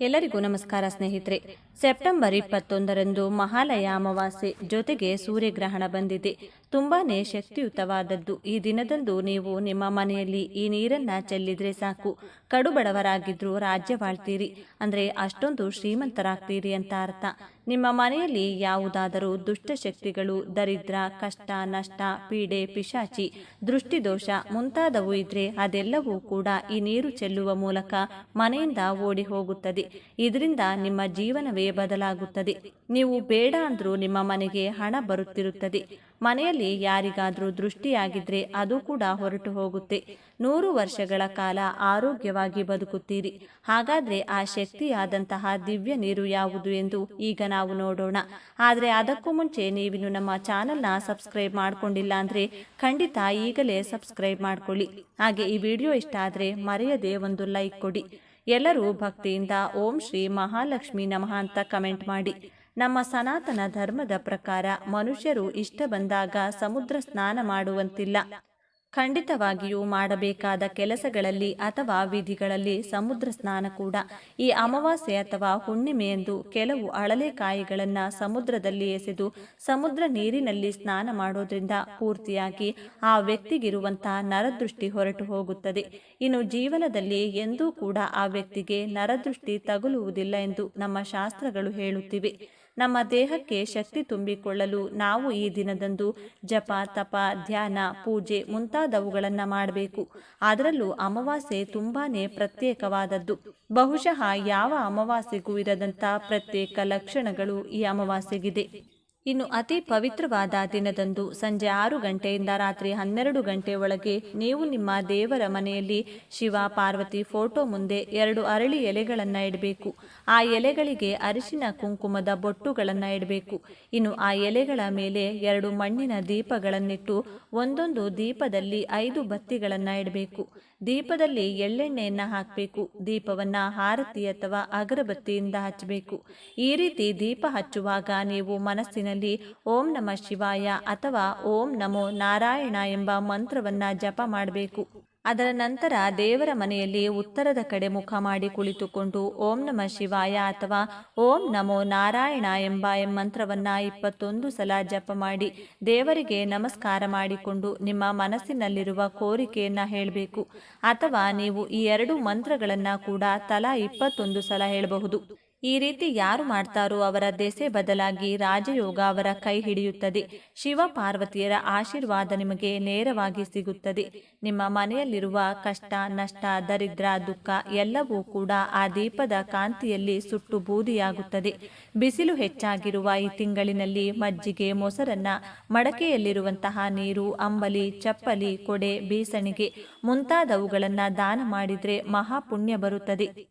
ಎಲ್ಲರಿಗೂ ನಮಸ್ಕಾರ ಸ್ನೇಹಿತರೆ. ಸೆಪ್ಟೆಂಬರ್ ಇಪ್ಪತ್ತೊಂದರಂದು ಮಹಾಲಯ ಅಮಾವಾಸ್ಯೆ ಜೊತೆಗೆ ಸೂರ್ಯಗ್ರಹಣ ಬಂದಿದೆ. ತುಂಬಾನೇ ಶಕ್ತಿಯುತವಾದದ್ದು. ಈ ದಿನದಂದು ನೀವು ನಿಮ್ಮ ಮನೆಯಲ್ಲಿ ಈ ನೀರನ್ನ ಚೆಲ್ಲಿದ್ರೆ ಸಾಕು. ಕಡುಬಡವರಾಗಿದ್ರು ರಾಜ್ಯವಾಳ್ತೀರಿ ಅಂದ್ರೆ ಅಷ್ಟೊಂದು ಶ್ರೀಮಂತರಾಗ್ತೀರಿ ಅಂತ ಅರ್ಥ. ನಿಮ್ಮ ಮನೆಯಲ್ಲಿ ಯಾವುದಾದರೂ ದುಷ್ಟಶಕ್ತಿಗಳು ದರಿದ್ರ, ಕಷ್ಟ, ನಷ್ಟ, ಪೀಡೆ, ಪಿಶಾಚಿ, ದೃಷ್ಟಿದೋಷ ಮುಂತಾದವು ಇದ್ರೆ ಅದೆಲ್ಲವೂ ಕೂಡ ಈ ನೀರು ಚೆಲ್ಲುವ ಮೂಲಕ ಮನೆಯಿಂದ ಓಡಿ ಹೋಗುತ್ತದೆ. ಇದರಿಂದ ನಿಮ್ಮ ಜೀವನವೇ ಬದಲಾಗುತ್ತದೆ. ನೀವು ಬೇಡ ಅಂದ್ರೂ ನಿಮ್ಮ ಮನೆಗೆ ಹಣ ಬರುತ್ತಿರುತ್ತದೆ. ಮನೆಯಲ್ಲಿ ಯಾರಿಗಾದ್ರೂ ದೃಷ್ಟಿಯಾಗಿದ್ರೆ ಅದು ಕೂಡ ಹೊರಟು ಹೋಗುತ್ತೆ. ನೂರು ವರ್ಷಗಳ ಕಾಲ ಆರೋಗ್ಯವಾಗಿ ಬದುಕುತ್ತೀರಿ. ಹಾಗಾದ್ರೆ ಆ ಶಕ್ತಿಯಾದಂತಹ ದಿವ್ಯ ನೀರು ಯಾವುದು ಎಂದು ಈಗ ನಾವು ನೋಡೋಣ. ಆದ್ರೆ ಅದಕ್ಕೂ ಮುಂಚೆ ನೀವಿನ್ನು ನಮ್ಮ ಚಾನೆಲ್ನ ಸಬ್ಸ್ಕ್ರೈಬ್ ಮಾಡ್ಕೊಂಡಿಲ್ಲ ಅಂದ್ರೆ ಖಂಡಿತ ಈಗಲೇ ಸಬ್ಸ್ಕ್ರೈಬ್ ಮಾಡ್ಕೊಳ್ಳಿ. ಹಾಗೆ ಈ ವಿಡಿಯೋ ಇಷ್ಟ ಆದ್ರೆ ಮರೆಯದೆ ಒಂದು ಲೈಕ್ ಕೊಡಿ. ಎಲ್ಲರೂ ಭಕ್ತಿಯಿಂದ ಓಂ ಶ್ರೀ ಮಹಾಲಕ್ಷ್ಮಿ ನಮಃ ಅಂತ ಕಮೆಂಟ್ ಮಾಡಿ. ನಮ್ಮ ಸನಾತನ ಧರ್ಮದ ಪ್ರಕಾರ ಮನುಷ್ಯರು ಇಷ್ಟ ಬಂದಾಗ ಸಮುದ್ರ ಸ್ನಾನ ಮಾಡುವಂತಿಲ್ಲ. ಖಂಡಿತವಾಗಿಯೂ ಮಾಡಬೇಕಾದ ಕೆಲಸಗಳಲ್ಲಿ ಅಥವಾ ವಿಧಿಗಳಲ್ಲಿ ಸಮುದ್ರ ಸ್ನಾನ ಕೂಡ. ಈ ಅಮಾವಾಸ್ಯೆ ಅಥವಾ ಹುಣ್ಣಿಮೆಯೆಂದು ಕೆಲವು ಅಳಲೆಕಾಯಿಗಳನ್ನು ಸಮುದ್ರದಲ್ಲಿ ಎಸೆದು, ಸಮುದ್ರ ನೀರಿನಲ್ಲಿ ಸ್ನಾನ ಮಾಡೋದ್ರಿಂದ ಪೂರ್ತಿಯಾಗಿ ಆ ವ್ಯಕ್ತಿಗಿರುವಂತಹ ನರದೃಷ್ಟಿ ಹೊರಟು ಹೋಗುತ್ತದೆ. ಇನ್ನು ಜೀವನದಲ್ಲಿ ಎಂದೂ ಕೂಡ ಆ ವ್ಯಕ್ತಿಗೆ ನರದೃಷ್ಟಿ ತಗುಲುವುದಿಲ್ಲ ಎಂದು ನಮ್ಮ ಶಾಸ್ತ್ರಗಳು ಹೇಳುತ್ತಿವೆ. ನಮ್ಮ ದೇಹಕ್ಕೆ ಶಕ್ತಿ ತುಂಬಿಕೊಳ್ಳಲು ನಾವು ಈ ದಿನದಂದು ಜಪ, ತಪ, ಧ್ಯಾನ, ಪೂಜೆ ಮುಂತಾದವುಗಳನ್ನು ಮಾಡಬೇಕು. ಅದರಲ್ಲೂ ಅಮಾವಾಸ್ಯೆ ತುಂಬಾನೇ ಪ್ರತ್ಯೇಕವಾದದ್ದು. ಬಹುಶಃ ಯಾವ ಅಮಾವಾಸ್ಯೆಗೂ ಇರದಂಥ ಪ್ರತ್ಯೇಕ ಲಕ್ಷಣಗಳು ಈ ಅಮಾವಾಸ್ಯೆಗಿದೆ. ಇನ್ನು ಅತಿ ಪವಿತ್ರವಾದ ದಿನದಂದು ಸಂಜೆ ಆರು ಗಂಟೆಯಿಂದ ರಾತ್ರಿ ಹನ್ನೆರಡು ಗಂಟೆ ಒಳಗೆ ನೀವು ನಿಮ್ಮ ದೇವರ ಮನೆಯಲ್ಲಿ ಶಿವ, ಪಾರ್ವತಿ ಫೋಟೋ ಮುಂದೆ ಎರಡು ಅರಳಿ ಎಲೆಗಳನ್ನು ಇಡಬೇಕು. ಆ ಎಲೆಗಳಿಗೆ ಅರಿಶಿನ ಕುಂಕುಮದ ಬೊಟ್ಟುಗಳನ್ನು ಇಡಬೇಕು. ಇನ್ನು ಆ ಎಲೆಗಳ ಮೇಲೆ ಎರಡು ಮಣ್ಣಿನ ದೀಪಗಳನ್ನಿಟ್ಟು ಒಂದೊಂದು ದೀಪದಲ್ಲಿ ಐದು ಬತ್ತಿಗಳನ್ನು ಇಡಬೇಕು. ದೀಪದಲ್ಲಿ ಎಳ್ಳೆಣ್ಣೆಯನ್ನು ಹಾಕಬೇಕು. ದೀಪವನ್ನ ಹಾರತಿ ಅಥವಾ ಅಗರಬತ್ತಿಯಿಂದ ಹಚ್ಚಬೇಕು. ಈ ರೀತಿ ದೀಪ ಹಚ್ಚುವಾಗ ನೀವು ಮನಸ್ಸಿನಲ್ಲಿ ಓಂ ನಮ ಶಿವಾಯ ಅಥವಾ ಓಂ ನಮೋ ನಾರಾಯಣ ಎಂಬ ಮಂತ್ರವನ್ನ ಜಪ ಮಾಡಬೇಕು. ಅದರ ನಂತರ ದೇವರ ಮನೆಯಲ್ಲಿ ಉತ್ತರದ ಕಡೆ ಮುಖ ಮಾಡಿ ಕುಳಿತುಕೊಂಡು ಓಂ ನಮ ಶಿವಾಯ ಅಥವಾ ಓಂ ನಮೋ ನಾರಾಯಣ ಎಂಬ ಮಂತ್ರವನ್ನ ಇಪ್ಪತ್ತೊಂದು ಸಲ ಜಪ ಮಾಡಿ ದೇವರಿಗೆ ನಮಸ್ಕಾರ ಮಾಡಿಕೊಂಡು ನಿಮ್ಮ ಮನಸ್ಸಿನಲ್ಲಿರುವ ಕೋರಿಕೆಯನ್ನ ಹೇಳಬೇಕು. ಅಥವಾ ನೀವು ಈ ಎರಡು ಮಂತ್ರಗಳನ್ನ ಕೂಡ ತಲಾ ಇಪ್ಪತ್ತೊಂದು ಸಲ ಹೇಳಬಹುದು. ಈ ರೀತಿ ಯಾರು ಮಾಡ್ತಾರೋ ಅವರ ದೆಸೆ ಬದಲಾಗಿ ರಾಜಯೋಗ ಅವರ ಕೈ ಹಿಡಿಯುತ್ತದೆ. ಶಿವ ಪಾರ್ವತಿಯರ ಆಶೀರ್ವಾದ ನಿಮಗೆ ನೇರವಾಗಿ ಸಿಗುತ್ತದೆ. ನಿಮ್ಮ ಮನೆಯಲ್ಲಿರುವ ಕಷ್ಟ, ನಷ್ಟ, ದರಿದ್ರ, ದುಃಖ ಎಲ್ಲವೂ ಕೂಡ ಆ ದೀಪದ ಕಾಂತಿಯಲ್ಲಿ ಸುಟ್ಟು ಬೂದಿಯಾಗುತ್ತದೆ. ಬಿಸಿಲು ಹೆಚ್ಚಾಗಿರುವ ಈ ತಿಂಗಳಿನಲ್ಲಿ ಮಜ್ಜಿಗೆ, ಮೊಸರನ್ನ, ಮಡಕೆಯಲ್ಲಿರುವಂತಹ ನೀರು, ಅಂಬಲಿ, ಚಪ್ಪಲಿ, ಕೊಡೆ, ಬೀಸಣಿಗೆ ಮುಂತಾದವುಗಳನ್ನು ದಾನ ಮಾಡಿದರೆ ಮಹಾಪುಣ್ಯ ಬರುತ್ತದೆ.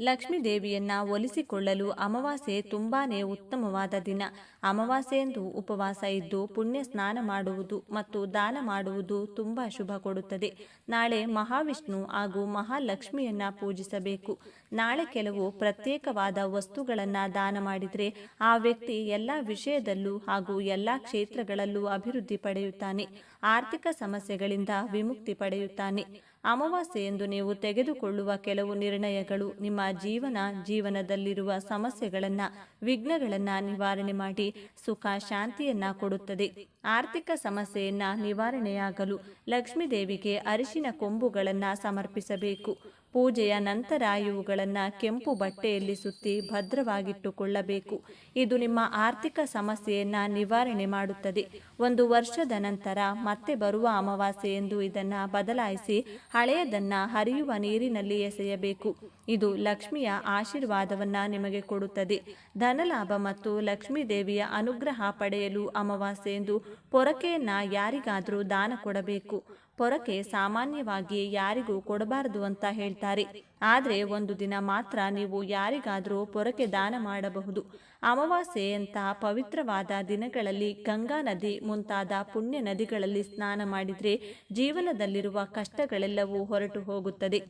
ಲಕ್ಷ್ಮೀ ದೇವಿಯನ್ನ ಒಲಿಸಿಕೊಳ್ಳಲು ಅಮಾವಾಸ್ಯೆ ತುಂಬಾನೇ ಉತ್ತಮವಾದ ದಿನ. ಅಮಾವಾಸ್ಯೆಯಂದು ಉಪವಾಸ ಇದ್ದು ಪುಣ್ಯ ಸ್ನಾನ ಮಾಡುವುದು ಮತ್ತು ದಾನ ಮಾಡುವುದು ತುಂಬಾ ಶುಭ ಕೊಡುತ್ತದೆ. ನಾಳೆ ಮಹಾವಿಷ್ಣು ಹಾಗೂ ಮಹಾಲಕ್ಷ್ಮಿಯನ್ನ ಪೂಜಿಸಬೇಕು. ನಾಳೆ ಕೆಲವು ಪ್ರತ್ಯೇಕವಾದ ವಸ್ತುಗಳನ್ನು ದಾನ ಮಾಡಿದರೆ ಆ ವ್ಯಕ್ತಿ ಎಲ್ಲ ವಿಷಯದಲ್ಲೂ ಹಾಗೂ ಎಲ್ಲ ಕ್ಷೇತ್ರಗಳಲ್ಲೂ ಅಭಿವೃದ್ಧಿ ಪಡೆಯುತ್ತಾನೆ. ಆರ್ಥಿಕ ಸಮಸ್ಯೆಗಳಿಂದ ವಿಮುಕ್ತಿ ಪಡೆಯುತ್ತಾನೆ. ಅಮಾವಾಸ್ಯೆ ಎಂದು ನೀವು ತೆಗೆದುಕೊಳ್ಳುವ ಕೆಲವು ನಿರ್ಣಯಗಳು ನಿಮ್ಮ ಜೀವನ ಜೀವನದಲ್ಲಿರುವ ಸಮಸ್ಯೆಗಳನ್ನು, ವಿಘ್ನಗಳನ್ನು ನಿವಾರಣೆ ಮಾಡಿ ಸುಖ ಶಾಂತಿಯನ್ನ ಕೊಡುತ್ತದೆ. ಆರ್ಥಿಕ ಸಮಸ್ಯೆಯನ್ನ ನಿವಾರಣೆಯಾಗಲು ಲಕ್ಷ್ಮೀ ದೇವಿಗೆ ಅರಿಶಿನ ಕೊಂಬುಗಳನ್ನು ಸಮರ್ಪಿಸಬೇಕು. ಪೂಜೆಯ ನಂತರ ಇವುಗಳನ್ನು ಕೆಂಪು ಬಟ್ಟೆಯಲ್ಲಿ ಸುತ್ತಿ ಭದ್ರವಾಗಿಟ್ಟುಕೊಳ್ಳಬೇಕು. ಇದು ನಿಮ್ಮ ಆರ್ಥಿಕ ಸಮಸ್ಯೆಯನ್ನು ನಿವಾರಣೆ ಮಾಡುತ್ತದೆ. ಒಂದು ವರ್ಷದ ನಂತರ ಮತ್ತೆ ಬರುವ ಅಮಾವಾಸ್ಯೆ ಎಂದು ಇದನ್ನು ಬದಲಾಯಿಸಿ ಹಳೆಯದನ್ನು ಹರಿಯುವ ನೀರಿನಲ್ಲಿ ಎಸೆಯಬೇಕು. ಇದು ಲಕ್ಷ್ಮಿಯ ಆಶೀರ್ವಾದವನ್ನು ನಿಮಗೆ ಕೊಡುತ್ತದೆ. ಧನಲಾಭ ಮತ್ತು ಲಕ್ಷ್ಮೀ ದೇವಿಯ ಅನುಗ್ರಹ ಪಡೆಯಲು ಅಮಾವಾಸ್ಯೆ ಎಂದು ಪೊರಕೆಯನ್ನು ಯಾರಿಗಾದರೂ ದಾನ ಕೊಡಬೇಕು. ಪೊರಕೆ ಸಾಮಾನ್ಯವಾಗಿ ಯಾರಿಗೂ ಕೊಡಬಾರದು ಅಂತ ಹೇಳ್ತಾರೆ. ಆದರೆ ಒಂದು ದಿನ ಮಾತ್ರ ನೀವು ಯಾರಿಗಾದರೂ ಪೊರಕೆ ದಾನ ಮಾಡಬಹುದು. ಅಮಾವಾಸ್ಯೆಯಂತಹ ಪವಿತ್ರವಾದ ದಿನಗಳಲ್ಲಿ ಗಂಗಾ ನದಿ ಮುಂತಾದ ಪುಣ್ಯ ನದಿಗಳಲ್ಲಿ ಸ್ನಾನ ಮಾಡಿದರೆ ಜೀವನದಲ್ಲಿರುವ ಕಷ್ಟಗಳೆಲ್ಲವೂ ಹೊರಟು ಹೋಗುತ್ತದೆ.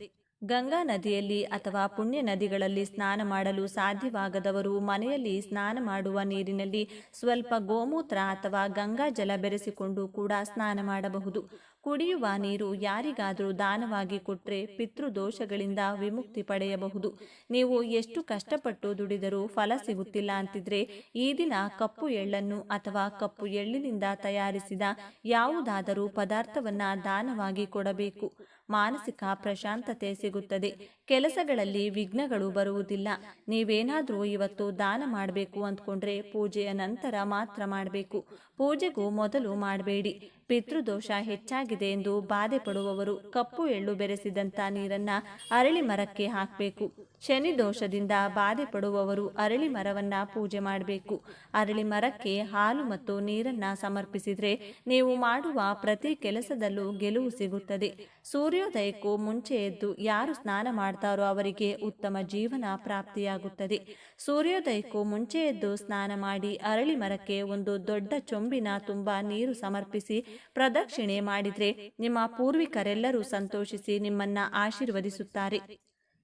ಗಂಗಾ ನದಿಯಲ್ಲಿ ಅಥವಾ ಪುಣ್ಯ ನದಿಗಳಲ್ಲಿ ಸ್ನಾನ ಮಾಡಲು ಸಾಧ್ಯವಾಗದವರು ಮನೆಯಲ್ಲಿ ಸ್ನಾನ ಮಾಡುವ ನೀರಿನಲ್ಲಿ ಸ್ವಲ್ಪ ಗೋಮೂತ್ರ ಅಥವಾ ಗಂಗಾ ಜಲ ಬೆರೆಸಿಕೊಂಡು ಕೂಡ ಸ್ನಾನ ಮಾಡಬಹುದು. ಕುಡಿಯುವ ನೀರು ಯಾರಿಗಾದರೂ ದಾನವಾಗಿ ಕೊಟ್ಟರೆ ಪಿತೃದೋಷಗಳಿಂದ ವಿಮುಕ್ತಿ ಪಡೆಯಬಹುದು. ನೀವು ಎಷ್ಟು ಕಷ್ಟಪಟ್ಟು ದುಡಿದರೂ ಫಲ ಸಿಗುತ್ತಿಲ್ಲ ಅಂತಿದ್ರೆ ಈ ದಿನ ಕಪ್ಪು ಎಳ್ಳನ್ನು ಅಥವಾ ಕಪ್ಪು ಎಳ್ಳಿನಿಂದ ತಯಾರಿಸಿದ ಯಾವುದಾದರೂ ಪದಾರ್ಥವನ್ನ ದಾನವಾಗಿ ಕೊಡಬೇಕು. ಮಾನಸಿಕ ಪ್ರಶಾಂತತೆ ಸಿಗುತ್ತದೆ. ಕೆಲಸಗಳಲ್ಲಿ ವಿಘ್ನಗಳು ಬರುವುದಿಲ್ಲ. ನೀವೇನಾದರೂ ಇವತ್ತು ದಾನ ಮಾಡಬೇಕು ಅಂದ್ಕೊಂಡ್ರೆ ಪೂಜೆಯ ನಂತರ ಮಾತ್ರ ಮಾಡಬೇಕು. ಪೂಜೆಗೂ ಮೊದಲು ಮಾಡಬೇಡಿ. ಪಿತೃದೋಷ ಹೆಚ್ಚಾಗಿದೆ ಎಂದು ಬಾಧೆ ಪಡುವವರು ಕಪ್ಪು ಎಳ್ಳು ಬೆರೆಸಿದಂಥ ನೀರನ್ನ ಅರಳಿ ಮರಕ್ಕೆ ಹಾಕಬೇಕು. ಶನಿ ದೋಷದಿಂದ ಬಾಧೆ ಪಡುವವರು ಅರಳಿ ಮರವನ್ನ ಪೂಜೆ ಮಾಡಬೇಕು. ಅರಳಿ ಮರಕ್ಕೆ ಹಾಲು ಮತ್ತು ನೀರನ್ನ ಸಮರ್ಪಿಸಿದ್ರೆ ನೀವು ಮಾಡುವ ಪ್ರತಿ ಕೆಲಸದಲ್ಲೂ ಗೆಲುವು ಸಿಗುತ್ತದೆ. ಸೂರ್ಯೋದಯಕ್ಕೂ ಮುಂಚೆ ಎದ್ದು ಯಾರು ಸ್ನಾನ ಮಾಡ್ತಾರೋ ಅವರಿಗೆ ಉತ್ತಮ ಜೀವನ ಪ್ರಾಪ್ತಿಯಾಗುತ್ತದೆ. ಸೂರ್ಯೋದಯಕ್ಕೂ ಮುಂಚೆ ಎದ್ದು ಸ್ನಾನ ಮಾಡಿ ಅರಳಿ ಮರಕ್ಕೆ ಒಂದು ದೊಡ್ಡ ಚೊಂಬಿನ ತುಂಬ ನೀರು ಸಮರ್ಪಿಸಿ ಪ್ರದಕ್ಷಿಣೆ ಮಾಡಿದ್ರೆ ನಿಮ್ಮ ಪೂರ್ವಿಕರೆಲ್ಲರೂ ಸಂತೋಷಿಸಿ ನಿಮ್ಮನ್ನ ಆಶೀರ್ವದಿಸುತ್ತಾರೆ.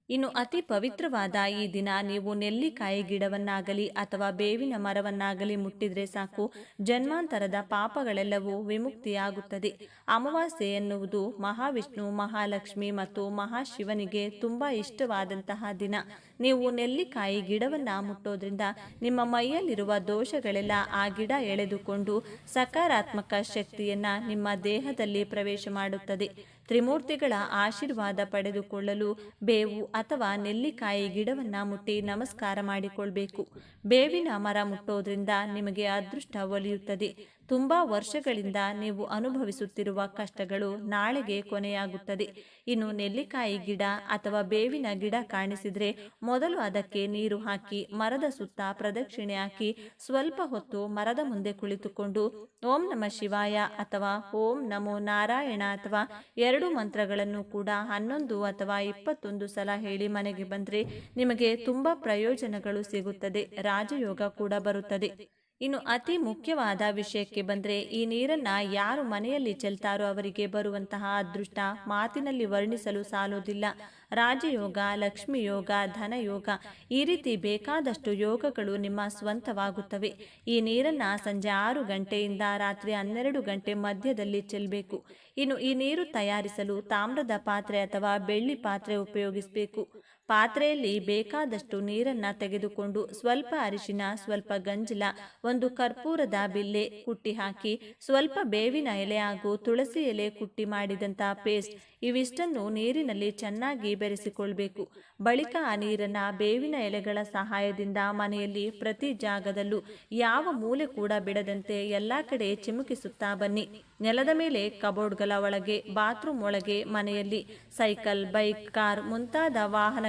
ಇನ್ನು ಅತಿ ಪವಿತ್ರವಾದ ಈ ದಿನ ನೀವು ನೆಲ್ಲಿಕಾಯಿ ಗಿಡವನ್ನಾಗಲಿ ಅಥವಾ ಬೇವಿನ ಮರವನ್ನಾಗಲಿ ಮುಟ್ಟಿದ್ರೆ ಸಾಕು. ಜನ್ಮಾಂತರದ ಪಾಪಗಳೆಲ್ಲವೂ ವಿಮುಕ್ತಿಯಾಗುತ್ತದೆ. ಅಮಾವಾಸ್ಯೆ ಎನ್ನುವುದು ಮಹಾವಿಷ್ಣು, ಮಹಾಲಕ್ಷ್ಮಿ ಮತ್ತು ಮಹಾಶಿವನಿಗೆ ತುಂಬಾ ಇಷ್ಟವಾದಂತಹ ದಿನ. ನೀವು ನೆಲ್ಲಿಕಾಯಿ ಗಿಡವನ್ನ ಮುಟ್ಟೋದ್ರಿಂದ ನಿಮ್ಮ ಮೈಯಲ್ಲಿರುವ ದೋಷಗಳೆಲ್ಲ ಆ ಗಿಡ ಎಳೆದುಕೊಂಡು ಸಕಾರಾತ್ಮಕ ಶಕ್ತಿಯನ್ನ ನಿಮ್ಮ ದೇಹದಲ್ಲಿ ಪ್ರವೇಶ ಮಾಡುತ್ತದೆ. ತ್ರಿಮೂರ್ತಿಗಳ ಆಶೀರ್ವಾದ ಪಡೆದುಕೊಳ್ಳಲು ಬೇವು ಅಥವಾ ನೆಲ್ಲಿಕಾಯಿ ಗಿಡವನ್ನು ಮುಟ್ಟಿ ನಮಸ್ಕಾರ ಮಾಡಿಕೊಳ್ಬೇಕು. ಬೇವಿನ ಮರ ಮುಟ್ಟೋದ್ರಿಂದ ನಿಮಗೆ ಅದೃಷ್ಟ ಒಲಿಯುತ್ತದೆ. ತುಂಬಾ ವರ್ಷಗಳಿಂದ ನೀವು ಅನುಭವಿಸುತ್ತಿರುವ ಕಷ್ಟಗಳು ನಾಳೆಗೆ ಕೊನೆಯಾಗುತ್ತದೆ. ಇನ್ನು ನೆಲ್ಲಿಕಾಯಿ ಗಿಡ ಅಥವಾ ಬೇವಿನ ಗಿಡ ಕಾಣಿಸಿದರೆ ಮೊದಲು ಅದಕ್ಕೆ ನೀರು ಹಾಕಿ ಮರದ ಸುತ್ತ ಪ್ರದಕ್ಷಿಣೆ ಹಾಕಿ ಸ್ವಲ್ಪ ಹೊತ್ತು ಮರದ ಮುಂದೆ ಕುಳಿತುಕೊಂಡು ಓಂ ನಮ ಶಿವಾಯ ಅಥವಾ ಓಂ ನಮೋ ನಾರಾಯಣ ಅಥವಾ ಎರಡು ಮಂತ್ರಗಳನ್ನು ಕೂಡ ಹನ್ನೊಂದು ಅಥವಾ ಇಪ್ಪತ್ತೊಂದು ಸಲ ಹೇಳಿ ಮನೆಗೆ ಬಂದರೆ ನಿಮಗೆ ತುಂಬ ಪ್ರಯೋಜನಗಳು ಸಿಗುತ್ತದೆ. ರಾಜಯೋಗ ಕೂಡ ಬರುತ್ತದೆ. ಇನ್ನು ಅತಿ ಮುಖ್ಯವಾದ ವಿಷಯಕ್ಕೆ ಬಂದರೆ ಈ ನೀರನ್ನ ಯಾರು ಮನೆಯಲ್ಲಿ ಚೆಲ್ತಾರೋ ಅವರಿಗೆ ಬರುವಂತಹ ಅದೃಷ್ಟ ಮಾತಿನಲ್ಲಿ ವರ್ಣಿಸಲು ಸಾಲೋದಿಲ್ಲ ರಾಜಯೋಗ ಲಕ್ಷ್ಮಿ ಯೋಗ ಧನಯೋಗ ಈ ರೀತಿ ಬೇಕಾದಷ್ಟು ಯೋಗಗಳು ನಿಮ್ಮ ಸ್ವಂತವಾಗುತ್ತವೆ. ಈ ನೀರನ್ನ ಸಂಜೆ ಆರು ಗಂಟೆಯಿಂದ ರಾತ್ರಿ ಹನ್ನೆರಡು ಗಂಟೆ ಮಧ್ಯದಲ್ಲಿ ಚೆಲ್ಲಬೇಕು ಇನ್ನು ಈ ನೀರು ತಯಾರಿಸಲು ತಾಮ್ರದ ಪಾತ್ರೆ ಅಥವಾ ಬೆಳ್ಳಿ ಪಾತ್ರೆ ಉಪಯೋಗಿಸಬೇಕು. ಪಾತ್ರೆಯಲ್ಲಿ ಬೇಕಾದಷ್ಟು ನೀರನ್ನ ತೆಗೆದುಕೊಂಡು ಸ್ವಲ್ಪ ಅರಿಶಿನ, ಸ್ವಲ್ಪ ಗಂಜಲ, ಒಂದು ಕರ್ಪೂರದ ಬಿಲ್ಲೆ ಕುಟ್ಟಿ ಹಾಕಿ, ಸ್ವಲ್ಪ ಬೇವಿನ ಎಲೆ ಹಾಗೂ ತುಳಸಿ ಎಲೆ ಕುಟ್ಟಿ ಮಾಡಿದಂತ ಪೇಸ್ಟ್ ಇವಿಷ್ಟನ್ನು ನೀರಿನಲ್ಲಿ ಚೆನ್ನಾಗಿ ಬೆರೆಸಿಕೊಳ್ಬೇಕು. ಬಳಿಕ ಆ ನೀರನ್ನ ಬೇವಿನ ಎಲೆಗಳ ಸಹಾಯದಿಂದ ಮನೆಯಲ್ಲಿ ಪ್ರತಿ ಜಾಗದಲ್ಲೂ ಯಾವ ಮೂಲೆ ಕೂಡ ಬಿಡದಂತೆ ಎಲ್ಲಾ ಕಡೆ ಚಿಮುಕಿಸುತ್ತಾ ಬನ್ನಿ. ನೆಲದ ಮೇಲೆ ಕಬೋರ್ಡ್ಗಳ ಒಳಗೆ, ಬಾತ್ರೂಮ್ ಒಳಗೆ ಮನೆಯಲ್ಲಿ ಸೈಕಲ್, ಬೈಕ್, ಕಾರ್ ಮುಂತಾದ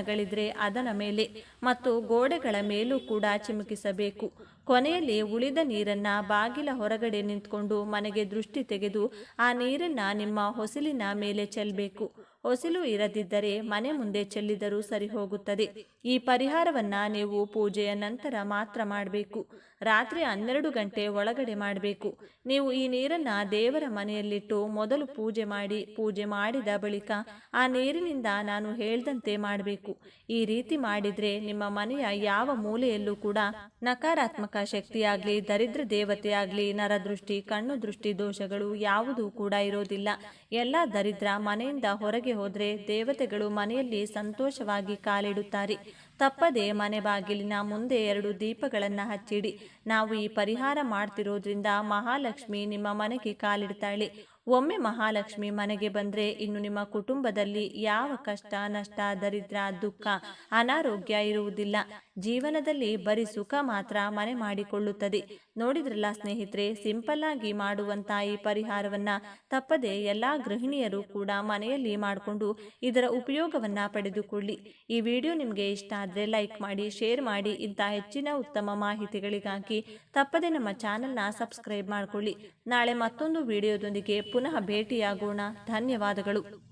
ವಾಹನಗಳಿದ್ರೆ ಅದರ ಮೇಲೆ ಮತ್ತು ಗೋಡೆಗಳ ಮೇಲೂ ಕೂಡ ಚಿಮುಕಿಸಬೇಕು. ಕೊನೆಯಲ್ಲಿ ಉಳಿದ ನೀರನ್ನ ಬಾಗಿಲ ಹೊರಗಡೆ ನಿಂತ್ಕೊಂಡು ಮನೆಗೆ ದೃಷ್ಟಿ ತೆಗೆದು ಆ ನೀರನ್ನ ನಿಮ್ಮ ಹೊಸಲಿನ ಮೇಲೆ ಚೆಲ್ಲಬೇಕು ಹೊಸಲು ಇರದಿದ್ದರೆ ಮನೆ ಮುಂದೆ ಚೆಲ್ಲಿದರೂ ಸರಿ ಹೋಗುತ್ತದೆ. ಈ ಪರಿಹಾರವನ್ನ ನೀವು ಪೂಜೆಯ ನಂತರ ಮಾತ್ರ ಮಾಡಬೇಕು. ರಾತ್ರಿ ಹನ್ನೆರಡು ಗಂಟೆ ಒಳಗಡೆ ಮಾಡಬೇಕು. ನೀವು ಈ ನೀರನ್ನ ದೇವರ ಮನೆಯಲ್ಲಿಟ್ಟು ಮೊದಲು ಪೂಜೆ ಮಾಡಿ, ಪೂಜೆ ಮಾಡಿದ ಬಳಿಕ ಆ ನೀರಿನಿಂದ ನಾನು ಹೇಳ್ದಂತೆ ಮಾಡಬೇಕು. ಈ ರೀತಿ ಮಾಡಿದ್ರೆ ನಿಮ್ಮ ಮನೆಯ ಯಾವ ಮೂಲೆಯಲ್ಲೂ ಕೂಡ ನಕಾರಾತ್ಮಕ ಶಕ್ತಿಯಾಗ್ಲಿ ದರಿದ್ರ ದೇವತೆಯಾಗ್ಲಿ, ನರದೃಷ್ಟಿ ಕಣ್ಣು ದೃಷ್ಟಿ ದೋಷಗಳು ಯಾವುದೂ ಕೂಡ ಇರೋದಿಲ್ಲ. ಎಲ್ಲ ದರಿದ್ರ ಮನೆಯಿಂದ ಹೊರಗೆ ಹೋದ್ರೆ ದೇವತೆಗಳು ಮನೆಯಲ್ಲಿ ಸಂತೋಷವಾಗಿ ಕಾಲಿಡುತ್ತಾರೆ. ತಪ್ಪದೆ ಮನೆ ಬಾಗಿಲಿನ ಮುಂದೆ ಎರಡು ದೀಪಗಳನ್ನು ಹಚ್ಚಿಡಿ. ನಾವು ಈ ಪರಿಹಾರ ಮಾಡ್ತಿರೋದ್ರಿಂದ ಮಹಾಲಕ್ಷ್ಮಿ ನಿಮ್ಮ ಮನೆಗೆ ಕಾಲಿಡ್ತಾಳೆ. ಒಮ್ಮೆ ಮಹಾಲಕ್ಷ್ಮಿ ಮನೆಗೆ ಬಂದ್ರೆ ಇನ್ನು ನಿಮ್ಮ ಕುಟುಂಬದಲ್ಲಿ ಯಾವ ಕಷ್ಟ, ನಷ್ಟ, ದರಿದ್ರ, ದುಃಖ, ಅನಾರೋಗ್ಯ ಇರುವುದಿಲ್ಲ. ಜೀವನದಲ್ಲಿ ಬರೀ ಸುಖ ಮಾತ್ರ ಮನೆ ಮಾಡಿಕೊಳ್ಳುತ್ತದೆ. ನೋಡಿದ್ರಲ್ಲ ಸ್ನೇಹಿತರೆ, ಸಿಂಪಲ್ ಆಗಿ ಮಾಡುವಂತ ಈ ಪರಿಹಾರವನ್ನ ತಪ್ಪದೆ ಎಲ್ಲಾ ಗೃಹಿಣಿಯರು ಕೂಡ ಮನೆಯಲ್ಲಿ ಮಾಡಿಕೊಂಡು ಇದರ ಉಪಯೋಗವನ್ನ ಪಡೆದುಕೊಳ್ಳಿ. ಈ ವಿಡಿಯೋ ನಿಮಗೆ ಇಷ್ಟ ಆದ್ರೆ ಲೈಕ್ ಮಾಡಿ, ಶೇರ್ ಮಾಡಿ, ಇಂಥ ಹೆಚ್ಚಿನ ಉತ್ತಮ ಮಾಹಿತಿಗಳಿಗಾಗಿ ತಪ್ಪದೆ ನಮ್ಮ ಚಾನೆಲ್ನ ಸಬ್ಸ್ಕ್ರೈಬ್ ಮಾಡಿಕೊಳ್ಳಿ. ನಾಳೆ ಮತ್ತೊಂದು ವಿಡಿಯೋದೊಂದಿಗೆ ಪುನಃ ಭೇಟಿಯಾಗೋಣ. ಧನ್ಯವಾದಗಳು.